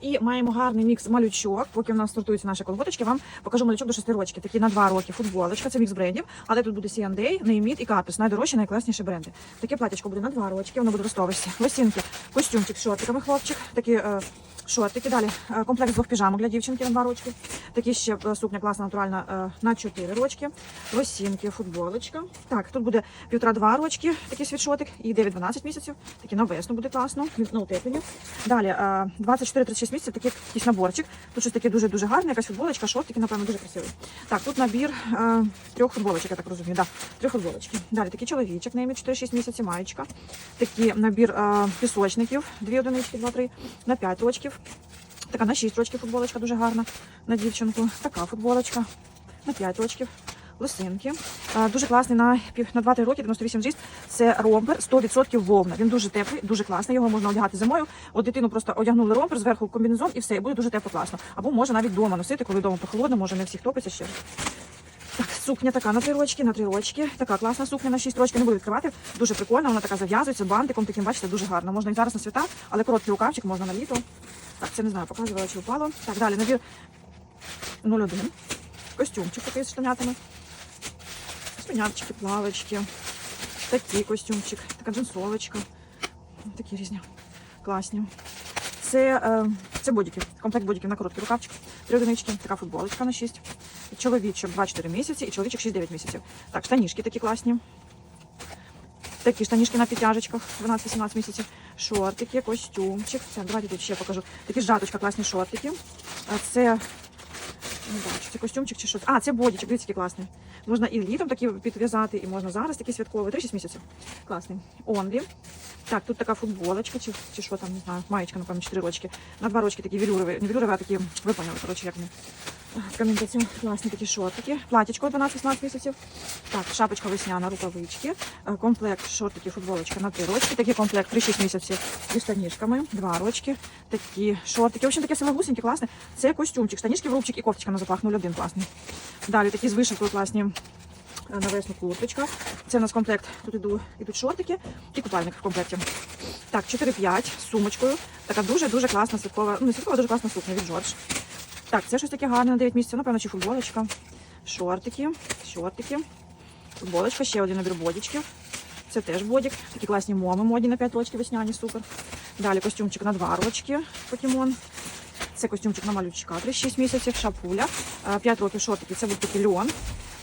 і маємо гарний мікс малючок. Поки в нас стартуються наші колготочки, вам покажу малючок до 6 років. Такі на 2 роки футболочка. Це мікс брендів, але тут буде C&A, Нейміт і Капіс. Найдорожчі, найкласніші бренди. Таке платячко буде на 2 рочки, воно буде ростовисті. Лосінки, костюмчик з шортиками, хлопчик. Такі е, шортики. Далі е, комплект двох піжамок для дівчинки на 2 рочки. Такі ще е, сукня класна, натуральна е, на 4 рочки. Лосінки, футболочка. Так, тут буде півтора-два рочки, такий світшотик, і 9-12 місяців. Такі на весну буде класно, на утеплення. Далі е, 24-36 місяців, такий якийсь наборчик. Тут щось таке дуже-дуже гарне, якась футболочка, шортики, напевно, дуже красивий. Так, тут набір трьох футболочок, я так розумію. Да, три футболочки. Далі такий чоловічок, на 4-6 місяців, маєчка. Такий набір пісочників, дві одинички, два-три, на 5 рочків. Така на 6 рочків футболочка дуже гарна на дівчинку. Така футболочка на 5 рочків. Лосинки. Дуже класний на, на 2-3 роки, 98 зріст. Це ромпер 100% вовна. Він дуже теплий, дуже класний. Його можна одягати зимою. От дитину просто одягнули ромпер, зверху комбінезон і все, і буде дуже тепло класно. Або може навіть вдома носити, коли вдома прохолодно, може не всіх топиться ще. Сукня така на три рочки, на три рочки. Така класна сукня на шість рочки. Не буду відкривати. Дуже прикольна, вона така зав'язується бантиком, таким, бачите, дуже гарно. Можна і зараз на свята, але короткий рукавчик можна на літо. Так, це не знаю, показувала чи впало. Так, далі набір 01. Костюмчик такий з штанятами. Спинявчики, плавочки. Такий костюмчик, така джинсовочка. Такі різні. Класні. Це, е, це бодіки. Комплект бодіків на короткий рукавчик. Три одинички, така футболочка на 6. Чоловічок 2-4 місяці і чоловічок 6-9 місяців. Так, штанішки такі класні. Такі штанішки на підтяжечках 12-18 місяців. Шортики, костюмчик. Так, давайте тут ще покажу. Такі жаточка, класні шортики. Це не бачу, це костюмчик чи що. А, це бодічок, дивіться, який класний. Можна і літом такі підв'язати, і можна зараз такий святковий. 3-6 місяців. Класний. Онлі. Так, тут така футболочка, чи, що там, не знаю, маєчка, напевно, 4 рочки. На 2 рочки такі велюрові, не велюрові, а такі, ви поняли, коротше, як вони. Камінтацію, класні такі шортики. Платічко 12-17 місяців. Так, шапочка весняна, рукавички. Е, Комплект шортики, футболочка на 3 рочки. Такий комплект 3-6 місяців зі штанішками, 2 рочки. Такі шортики. В общем, таке самогусеньке, класне. Це костюмчик, штанішки в рубчик і кофточка на запах 01 класний. Далі такі з вишивкою класні. Е, На весну курточка. Це у нас комплект. Тут іду, ідуть шортики і купальник в комплекті. Так, 4-5 з сумочкою. Така дуже-дуже класна святкова, ну не святкова, дуже класна сукня від Джордж. Так, це щось таке гарне на 9 місяців, напевно, чи футболочка. Шортики, шортики. Футболочка, ще один набір бодічків. Це теж бодік. Такі класні моми модні на 5 рочків весняні, супер. Далі костюмчик на 2 рочки, покемон. Це костюмчик на малючка, 3-6 місяців, шапуля. 5 років шортики, це був такий льон.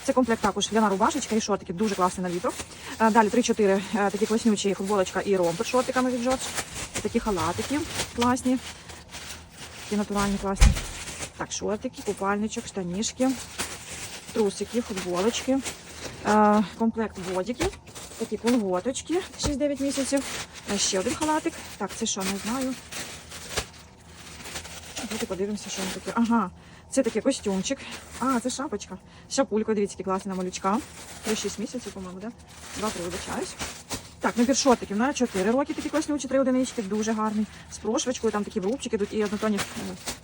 Це комплект також ляна рубашечка і шортики, дуже класний на літо. Е, Далі 3-4 е, такі класнючі футболочка і ромпер з шортиками від Джордж. Такі халатики класні. Такі натуральні класні. Так, шортики, купальничок, штанішки, трусики, футболочки, е, комплект бодіків, такі колготочки 6-9 місяців. Ще один халатик. Так, це що, не знаю. Давайте подивимося, що він таке. Ага, це такий костюмчик. А, це шапочка. Шапулька, дивіться, який класний на малючка. Три 6 місяців, по-моєму, да? Два-три вибачаюсь. Так, набір шортиків на 4 роки такі класнючі, 3 одинички, дуже гарний. З прошвочкою, там такі врубчики йдуть і однотонні е,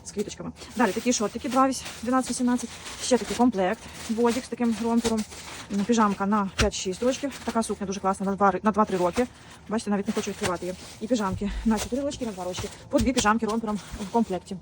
з квіточками. Далі такі шортики 12-18. Ще такий комплект, бодік з таким ромпером. Піжамка на 5-6 років. Така сукня дуже класна на 2 ри- на 2-3 роки. Бачите, навіть не хочу відкривати її. І піжамки на 4 рочки, на 2 рочки. По дві піжамки ромпером в комплекті.